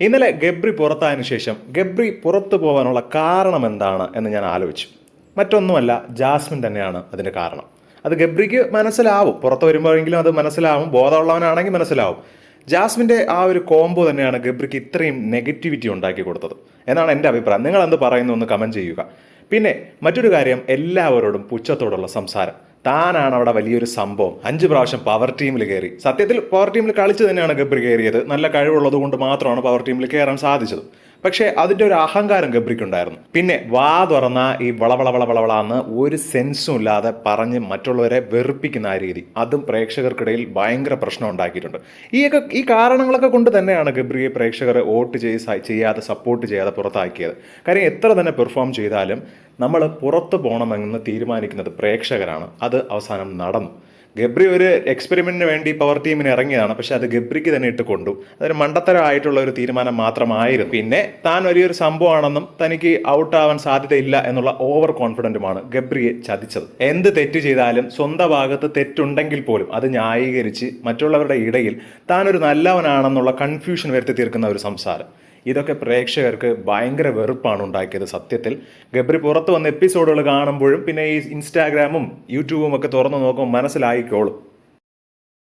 ഇന്നലെ ഗബ്രി പുറത്തായതിനു ശേഷം ഗബ്രി പുറത്തു പോകാനുള്ള കാരണം എന്താണ് എന്ന് ഞാൻ ആലോചിച്ചു. മറ്റൊന്നുമല്ല ജാസ്മിൻ തന്നെയാണ് അതിന് കാരണം. അത് ഗബ്രിക്ക് മനസ്സിലാവും. പുറത്ത് വരുമ്പോഴെങ്കിലും അത് മനസ്സിലാവും. ബോധമുള്ളവനാണെങ്കിൽ മനസ്സിലാവും. ജാസ്മിന്റെ ആ ഒരു കോംബോ തന്നെയാണ് ഗബ്രിക്ക് ഇത്രയും നെഗറ്റിവിറ്റി ഉണ്ടാക്കി കൊടുത്തത് എന്നാണ് എന്റെ അഭിപ്രായം. നിങ്ങൾ എന്ത് പറയുന്നു എന്ന് കമന്റ് ചെയ്യുക. പിന്നെ മറ്റൊരു കാര്യം എല്ലാവരോടും പുച്ഛത്തോടുള്ള സംസാരം. താനാണ് അവിടെ വലിയൊരു സംഭവം. അഞ്ച് പ്രാവശ്യം പവർ ടീമിൽ കയറി. സത്യത്തിൽ പവർ ടീമിൽ കളിച്ചു തന്നെയാണ് ഗബ്രി കയറിയത്. നല്ല കഴിവുള്ളത് കൊണ്ട് മാത്രമാണ് പവർ ടീമിൽ കയറാൻ സാധിച്ചത്. പക്ഷേ അതിന്റെ ഒരു അഹങ്കാരം ഗബ്രിക്കുണ്ടായിരുന്നു. പിന്നെ വാ തുറന്ന ഈ വളവള വളവളവളാന്ന് ഒരു സെൻസും ഇല്ലാതെ പറഞ്ഞ് മറ്റുള്ളവരെ വെറുപ്പിക്കുന്ന ആ രീതി. അതും പ്രേക്ഷകർക്കിടയിൽ ഭയങ്കര പ്രശ്നം ഉണ്ടാക്കിയിട്ടുണ്ട്. ഈ ഈ കാരണങ്ങളൊക്കെ കൊണ്ട് തന്നെയാണ് ഗബ്രിയെ പ്രേക്ഷകർ വോട്ട് ചെയ്ത് ചെയ്യാതെ സപ്പോർട്ട് ചെയ്യാതെ പുറത്താക്കിയത്. കാര്യം എത്ര തന്നെ പെർഫോം ചെയ്താലും നമ്മൾ പുറത്ത് പോകണമെന്ന് തീരുമാനിക്കുന്നത് പ്രേക്ഷകരാണ്. അത് അവസാനം നടന്നു. ഗബ്രി ഒരു എക്സ്പെരിമെന്റിന് വേണ്ടി പവർ ടീമിന് ഇറങ്ങിയതാണ്. പക്ഷെ അത് ഗബ്രിക്ക് തന്നെ ഇട്ട് കൊണ്ടു. അതൊരു മണ്ടത്തരമായിട്ടുള്ള ഒരു തീരുമാനം മാത്രമായിരുന്നു. പിന്നെ താൻ വലിയൊരു സംഭവമാണെന്നും തനിക്ക് ഔട്ട് ആവാൻ സാധ്യതയില്ല എന്നുള്ള ഓവർ കോൺഫിഡന്റുമാണ് ഗബ്രിയെ ചതിച്ചത്. എന്ത് തെറ്റ് ചെയ്താലും സ്വന്തം ഭാഗത്ത് തെറ്റുണ്ടെങ്കിൽ പോലും അത് ന്യായീകരിച്ച് മറ്റുള്ളവരുടെ ഇടയിൽ താനൊരു നല്ലവനാണെന്നുള്ള കൺഫ്യൂഷൻ വരുത്തി തീർക്കുന്ന ഒരു സംസാരം. ഇതൊക്കെ പ്രേക്ഷകർക്ക് ഭയങ്കര വെറുപ്പാണ് ഉണ്ടാക്കിയത് സത്യത്തിൽ. ഗബ്രി പുറത്ത് വന്ന എപ്പിസോഡുകൾ കാണുമ്പോഴും പിന്നെ ഈ ഇൻസ്റ്റാഗ്രാമും യൂട്യൂബും ഒക്കെ തുറന്നു നോക്കുമ്പോൾ മനസ്സിലായിക്കോളും.